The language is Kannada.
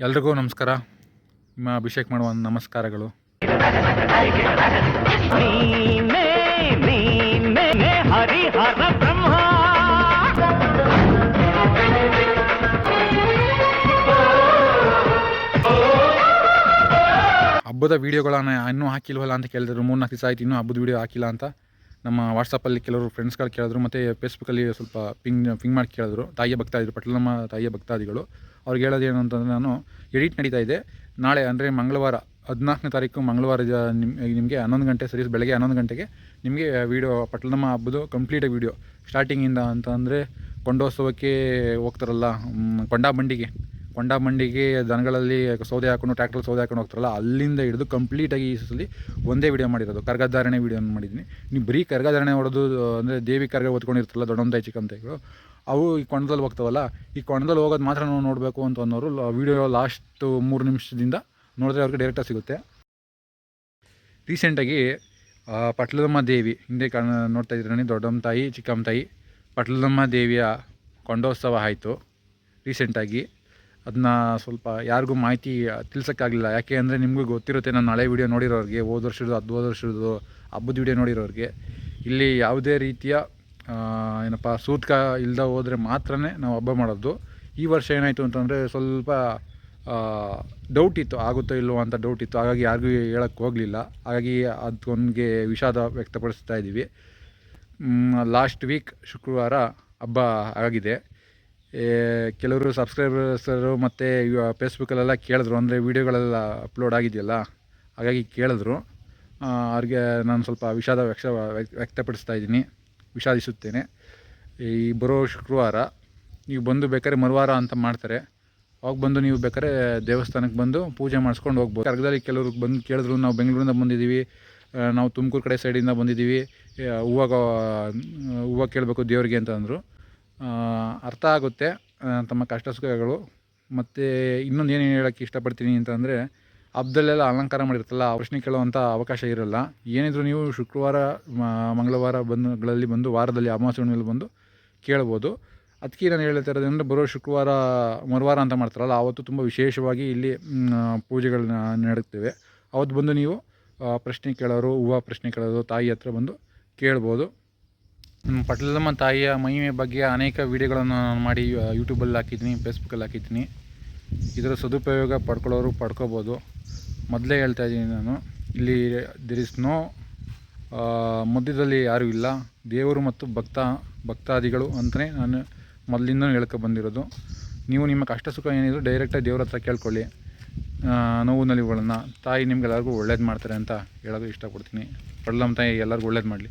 ಎಲ್ರಿಗೂ ನಮಸ್ಕಾರ. ನಿಮ್ಮ ಅಭಿಷೇಕ್ ಮಾಡುವ ನಮಸ್ಕಾರಗಳು. ಹಬ್ಬದ ವೀಡಿಯೋಗಳನ್ನು ಇನ್ನೂ ಹಾಕಿಲ್ವಲ್ಲ ಅಂತ ಕೇಳಿದ್ರು. ಮೂರು ನಾಲ್ಕು ದಿವಸ ಆಯ್ತು ಇನ್ನೂ ಹಬ್ಬದ ವೀಡಿಯೋ ಹಾಕಿಲ್ಲ ಅಂತ. ನಮ್ಮ ವಾಟ್ಸಪ್ಪಲ್ಲಿ ಕೆಲವರು ಫ್ರೆಂಡ್ಸ್ಗಳು ಕೇಳಿದ್ರು. ಮತ್ತು ಫೇಸ್ಬುಕ್ಕಲ್ಲಿ ಸ್ವಲ್ಪ ಪಿಂಗ್ ಪಿಂಗ್ ಮಾಡಿ ಕೇಳಿದ್ರು. ತಾಯಿಯ ಭಕ್ತಾದಿಗಳು ಪಟ್ಲಮ್ಮ ತಾಯಿಯ ಭಕ್ತಾದಿಗಳು. ಅವ್ರಿಗೆ ಹೇಳೋದು ಏನು ಅಂತಂದರೆ ನಾನು ಎಡಿಟ್ ನಡೀತಾ ಇದೆ. ನಾಳೆ ಅಂದರೆ ಮಂಗಳವಾರ ಹದಿನಾಲ್ಕನೇ ತಾರೀಕು ಮಂಗಳವಾರ ನಿಮ್ ನಿಮಗೆ ಹನ್ನೊಂದು ಗಂಟೆ ಸರಿ ಬೆಳಗ್ಗೆ ಹನ್ನೊಂದು ಗಂಟೆಗೆ ನಿಮಗೆ ವೀಡಿಯೋ ಪಟ್ಲಮ್ಮ ಹಬ್ಬದು ಕಂಪ್ಲೀಟ್ ವೀಡಿಯೋ ಸ್ಟಾರ್ಟಿಂಗಿಂದ ಅಂತ ಅಂದರೆ ಕೊಂಡೋತ್ಸವಕ್ಕೆ ಹೋಗ್ತಾರಲ್ಲ ಕೊಂಡಾ ಬಂಡಿಗೆ ಕೊಂಡಾ ಮಂಡಿಗೆ ದನಗಳಲ್ಲಿ ಸೌದೆ ಹಾಕೊಂಡು ಟ್ರ್ಯಾಕ್ಟರ್ ಸೌದೆ ಹಾಕೊಂಡು ಹೋಗ್ತಾರಲ್ಲ, ಅಲ್ಲಿಂದ ಹಿಡಿದು ಕಂಪ್ಲೀಟಾಗಿ ಈ ಸಲ ಒಂದೇ ವಿಡಿಯೋ ಮಾಡಿರೋದು, ಕರ್ಗಧಾರಣೆ ವಿಡಿಯೋ ಮಾಡಿದ್ದೀನಿ. ನೀವು ಬರೀ ಕರ್ಗಧಾರಣೆ ಹೊಡೆದು ಅಂದರೆ ದೇವಿ ಕರ್ಗ ಹೊತ್ಕೊಂಡಿರ್ತಾರಲ್ಲ ದೊಡ್ಡಂತಾಯಿ ಚಿಕ್ಕಂತಾಯಿಗಳು ಅವು ಈ ಕೊಂಡದಲ್ಲಿ ಹೋಗ್ತಾವಲ್ಲ, ಈ ಕೊಂಡದಲ್ಲಿ ಹೋಗೋದು ಮಾತ್ರ ನಾವು ನೋಡಬೇಕು ಅಂತ ಅನ್ನೋರು ವಿಡಿಯೋ ಲಾಸ್ಟ್ ಮೂರು ನಿಮಿಷದಿಂದ ನೋಡಿದ್ರೆ ಅವ್ರಿಗೆ ಡೈರೆಕ್ಟಾಗಿ ಸಿಗುತ್ತೆ. ರೀಸೆಂಟಾಗಿ ಪಟ್ಲದಮ್ಮ ದೇವಿ, ಹಿಂದೆ ಕಾಣ, ನೋಡ್ತಾ ಇದ್ದೀನಿ ದೊಡ್ಡಮ್ಮ ತಾಯಿ, ಚಿಕ್ಕಮ್ಮ ತಾಯಿ, ಪಟ್ಲದಮ್ಮ ದೇವಿಯ ಕೊಂಡೋತ್ಸವ ಆಯಿತು. ರೀಸೆಂಟಾಗಿ ಅದನ್ನ ಸ್ವಲ್ಪ ಯಾರಿಗೂ ಮಾಹಿತಿ ತಿಳ್ಸೋಕ್ಕಾಗಲಿಲ್ಲ. ಯಾಕೆ ಅಂದರೆ ನಿಮಗೂ ಗೊತ್ತಿರುತ್ತೆ, ನಾನು ಹಳೆ ವೀಡಿಯೋ ನೋಡಿರೋರಿಗೆ, ಹೋದ ವರ್ಷದ ಹದ್ ಹೋದ ವರ್ಷದ್ದು, ಹಬ್ಬದ ವೀಡಿಯೋ ನೋಡಿರೋರಿಗೆ. ಇಲ್ಲಿ ಯಾವುದೇ ರೀತಿಯ ಏನಪ್ಪ, ಸೂತ್ಕ ಇಲ್ಲದ ಹೋದರೆ ಮಾತ್ರನೇ ನಾವು ಹಬ್ಬ ಮಾಡೋದು. ಈ ವರ್ಷ ಏನಾಯಿತು ಅಂತಂದರೆ ಸ್ವಲ್ಪ ಡೌಟ್ ಇತ್ತು. ಆಗುತ್ತೋ ಇಲ್ಲವೋ ಅಂತ ಡೌಟ್ ಇತ್ತು. ಹಾಗಾಗಿ ಯಾರಿಗೂ ಹೇಳೋಕ್ಕೆ ಹೋಗಲಿಲ್ಲ. ಹಾಗಾಗಿ ಅದಕ್ಕೊಂದಿಗೆ ವಿಷಾದ ವ್ಯಕ್ತಪಡಿಸ್ತಾ ಇದ್ದೀವಿ ಲಾಸ್ಟ್ ವೀಕ್ ಶುಕ್ರವಾರ ಹಬ್ಬ ಆಗಿದೆ. ಕೆಲವರು ಸಬ್ಸ್ಕ್ರೈಬರ್ಸರು ಮತ್ತು ಫೇಸ್ಬುಕ್ಕಲ್ಲೆಲ್ಲ ಕೇಳಿದ್ರು, ಅಂದರೆ ವೀಡಿಯೋಗಳೆಲ್ಲ ಅಪ್ಲೋಡ್ ಆಗಿದೆಯಲ್ಲ, ಹಾಗಾಗಿ ಕೇಳಿದ್ರು. ಅವ್ರಿಗೆ ನಾನು ಸ್ವಲ್ಪ ವಿಷಾದ ವ್ಯಕ್ತ ವ್ಯಕ್ತಪಡಿಸ್ತಾ ಇದ್ದೀನಿ, ವಿಷಾದಿಸುತ್ತೇನೆ. ಈ ಬರೋ ಶುಕ್ರವಾರ ನೀವು ಬಂದು ಬೇಕಾದ್ರೆ ಮರುವಾರ ಅಂತ ಮಾಡ್ತಾರೆ. ಅವಾಗ ಬಂದು ನೀವು ಬೇಕಾದ್ರೆ ದೇವಸ್ಥಾನಕ್ಕೆ ಬಂದು ಪೂಜೆ ಮಾಡಿಸ್ಕೊಂಡು ಹೋಗ್ಬೋದು. ಕರ್ಗದಲ್ಲಿ ಕೆಲವರು ಬಂದು ಕೇಳಿದ್ರು, ನಾವು ಬೆಂಗಳೂರಿಂದ ಬಂದಿದ್ದೀವಿ ನಾವು ತುಮಕೂರು ಕಡೆ ಸೈಡಿಂದ ಬಂದಿದ್ದೀವಿ ಹೂವಾಗ ಹೂವಾಗ, ಹೂವು ಕೇಳಬೇಕು ದೇವರಿಗೆ ಅಂತ ಅಂದರು. ಅರ್ಥ ಆಗುತ್ತೆ ತಮ್ಮ ಕಷ್ಟ ಸುಖಗಳು. ಮತ್ತು ಇನ್ನೊಂದು ಏನು ಹೇಳೋಕ್ಕೆ ಇಷ್ಟಪಡ್ತೀನಿ ಅಂತಂದರೆ, ಹಬ್ಬದಲ್ಲೆಲ್ಲ ಅಲಂಕಾರ ಮಾಡಿರ್ತಲ್ಲ ಪ್ರಶ್ನೆ ಕೇಳುವಂಥ ಅವಕಾಶ ಇರಲ್ಲ. ಏನಿದ್ರು ನೀವು ಶುಕ್ರವಾರ ಮಂಗಳವಾರ ಬಂದುಗಳಲ್ಲಿ ಬಂದು, ವಾರದಲ್ಲಿ, ಅಮಾವಾಸ್ಯ ಮೇಲೆ ಬಂದು ಕೇಳ್ಬೋದು. ಅದಕ್ಕೆ ನಾನು ಹೇಳ್ತಾ ಇರೋದು ಅಂದರೆ ಬರೋ ಶುಕ್ರವಾರ, ಮರುವಾರ ಅಂತ ಮಾಡ್ತಾರಲ್ಲ ಆವತ್ತು ತುಂಬ ವಿಶೇಷವಾಗಿ ಇಲ್ಲಿ ಪೂಜೆಗಳನ್ನ ನಡೆಸ್ತೇವೆ. ಅವತ್ತು ಬಂದು ನೀವು ಪ್ರಶ್ನೆ ಕೇಳೋರು, ಹೂವು ಪ್ರಶ್ನೆ ಕೇಳೋರು, ತಾಯಿ ಹತ್ರ ಬಂದು ಕೇಳ್ಬೋದು. ನಮ್ಮ ಪಟ್ಲದಮ್ಮ ತಾಯಿಯ ಮಹಿಮೆ ಬಗ್ಗೆ ಅನೇಕ ವಿಡಿಯೋಗಳನ್ನು ನಾನು ಮಾಡಿ ಯೂಟ್ಯೂಬಲ್ಲಿ ಹಾಕಿದ್ದೀನಿ ಫೇಸ್ಬುಕ್ಕಲ್ಲಿ ಹಾಕಿದ್ದೀನಿ. ಇದರ ಸದುಪಯೋಗ ಪಡ್ಕೊಳ್ಳೋರು ಪಡ್ಕೋಬೋದು. ಮೊದಲೇ ಹೇಳ್ತಾ ಇದ್ದೀನಿ ನಾನು, ಇಲ್ಲಿ ದಿರ್ ಇಸ್ ನೋ ಮಧ್ಯದಲ್ಲಿ ಯಾರೂ ಇಲ್ಲ. ದೇವರು ಮತ್ತು ಭಕ್ತ, ಭಕ್ತಾದಿಗಳು ಅಂತಲೇ ನಾನು ಮೊದಲಿಂದ ಹೇಳ್ಕೊ ಬಂದಿರೋದು. ನೀವು ನಿಮ್ಮ ಕಷ್ಟ ಸುಖ ಏನಿದ್ರು ಡೈರೆಕ್ಟಾಗಿ ದೇವ್ರ ಹತ್ರ ಕೇಳ್ಕೊಳ್ಳಿ. ನೋವು ನಲಿವುಗಳನ್ನು. ತಾಯಿ ನಿಮ್ಗೆಲ್ಲರಿಗೂ ಒಳ್ಳೇದು ಮಾಡ್ತಾರೆ ಅಂತ ಹೇಳೋದು ಇಷ್ಟಪಡ್ತೀನಿ. ಪಡ್ಲಮ್ಮ ತಾಯಿ ಎಲ್ಲರಿಗೂ ಒಳ್ಳೇದು ಮಾಡಲಿ.